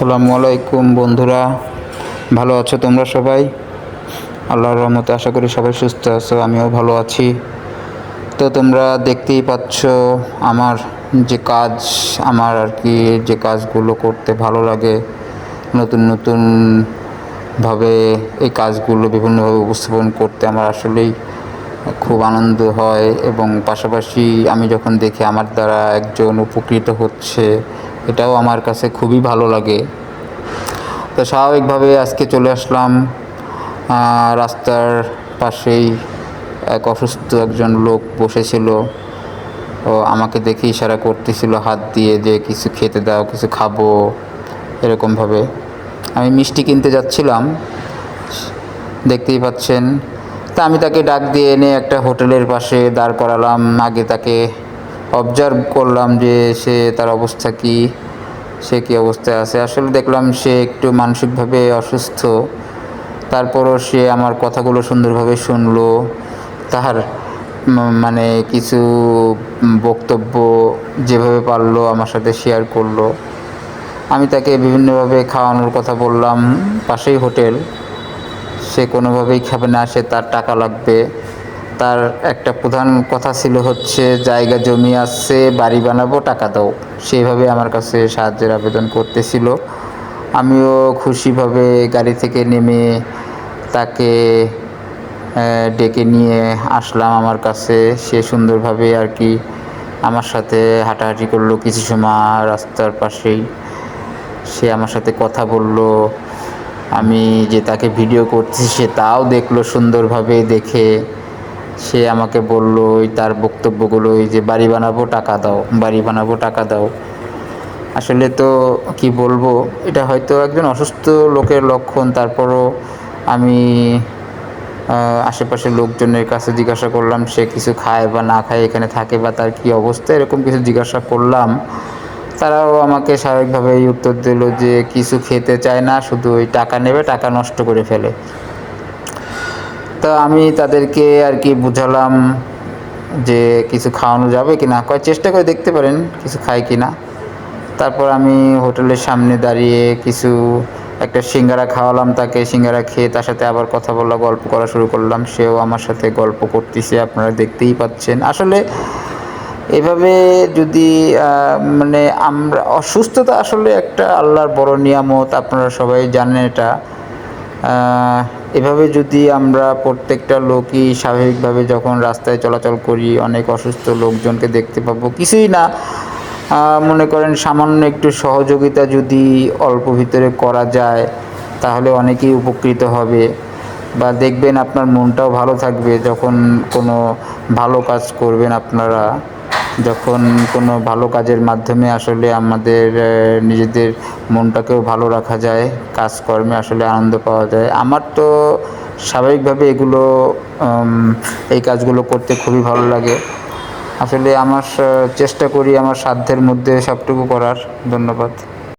আসসালামু আলাইকুম বন্ধুরা। ভালো আছো তোমরা সবাই? আল্লাহর রহমতে আশা করি সবাই সুস্থ আছো, আমিও ভালো আছি। তো তোমরা দেখতেই পাচ্ছ আমার যে কাজ, আমার আর কি যে কাজগুলো করতে ভালো লাগে, নতুন নতুন ভাবে এই কাজগুলো বিভিন্নভাবে উপস্থাপন করতে আমার আসলেই খুব আনন্দ হয় এবং পাশাপাশি আমি যখন দেখি আমার দ্বারা একজন উপকৃত হচ্ছে এটাও আমার কাছে খুবই ভালো লাগে। তো স্বাভাবিকভাবে আজকে চলে আসলাম রাস্তার পাশেই এক অসুস্থ একজন লোক বসেছিল। ও আমাকে দেখে ইশারা করতেছিল, হাত দিয়ে যে কিছু খেতে দাও, কিছু খাব, এরকমভাবে। আমি মিষ্টি কিনতে যাচ্ছিলাম, দেখতেই পাচ্ছেন। তা আমি তাকে ডাক দিয়ে এনে একটা হোটেলের পাশে দাঁড় করালাম, আগে তাকে অবজার্ভ করলাম যে সে তার অবস্থা কি, সে কী অবস্থায় আছে। আসলে দেখলাম সে একটু মানসিকভাবে অসুস্থ। তারপরও সে আমার কথাগুলো সুন্দরভাবে শুনলো। তার মানে কিছু বক্তব্য যেভাবে পারল আমার সাথে শেয়ার করল। আমি তাকে বিভিন্নভাবে খাওয়ানোর কথা বললাম। পাশেই হোটেল। সে কোনোভাবেই খাবে না, সে তার টাকা লাগবে। তার একটা প্রধান কথা ছিল হচ্ছে, জায়গা জমি আছে, বাড়ি বানাবো, টাকা দাও। সেইভাবে আমার কাছে সাহায্যের আবেদন করতেছিল। আমিও খুশিভাবে গাড়ি থেকে নেমে তাকে ডেকে নিয়ে আসলাম আমার কাছে। সে সুন্দরভাবে আর কি আমার সাথে হাঁটাহাঁটি করল কিছু সময়, রাস্তার পাশেই সে আমার সাথে কথা বলল। আমি যে তাকে ভিডিও করছি, সে তাও দেখল সুন্দরভাবে, দেখে সে আমাকে বলল, ওই তার বক্তব্যগুলো ওই যে বাড়ি বানাবো, টাকা দাও, বাড়ি বানাবো, টাকা দাও। আসলে তো কি বলব, এটা হয়তো একজন অসুস্থ লোকের লক্ষণ, তারপরও আমি আশেপাশের লোকজনের কাছে জিজ্ঞাসা করলাম, সে কিছু খায় বা না খায়, এখানে থাকে বা তার কি অবস্থা? এরকম কিছু জিজ্ঞাসা করলাম। তারাও আমাকে স্বাভাবিকভাবেই উত্তর দিল যে, কিছু খেতে চায় না, শুধু ওই টাকা নেবে, টাকা নষ্ট করে ফেলে। তা আমি তাদেরকে আর কি বুঝালাম যে কিছু খাওয়ানো যাবে কি না। কয় চেষ্টা করে দেখতে পারেন কিছু খায় কি না। তারপর আমি হোটেলের সামনে দাঁড়িয়ে কিছু একটা সিঙ্গারা খাওয়ালাম তাকে, সিঙ্গারা খেয়ে তার সাথে আবার কথা বলা, গল্প করা শুরু করলাম। সেও আমার সাথে গল্প করতেছে, আপনারা দেখতেই পাচ্ছেন। আসলে এভাবে যদি মানে আমরা, অসুস্থতা আসলে একটা আল্লাহর বড় নিয়ামত, আপনারা সবাই জানেন এটা। এভাবে যদি আমরা প্রত্যেকটা লোকই স্বাভাবিকভাবে যখন রাস্তায় চলাচল করি, অনেক অসুস্থ লোকজনকে দেখতে পাবো, কিছুই না। মনে করেন সামান্য একটু সহযোগিতা যদি অল্প ভিতরে করা যায়, তাহলে অনেকেই উপকৃত হবে। বা দেখবেন আপনার মনটাও ভালো থাকবে যখন কোনো ভালো কাজ করবেন আপনারা। যখন কোনো ভালো কাজের মাধ্যমে আসলে আমাদের নিজেদের মনটাকেও ভালো রাখা যায়, কাজকর্মে আসলে আনন্দ পাওয়া যায়। আমার তো স্বাভাবিকভাবে এগুলো এই কাজগুলো করতে খুবই ভালো লাগে। আসলে আমার চেষ্টা করি আমার সাধ্যের মধ্যে সবটুকু করার। ধন্যবাদ।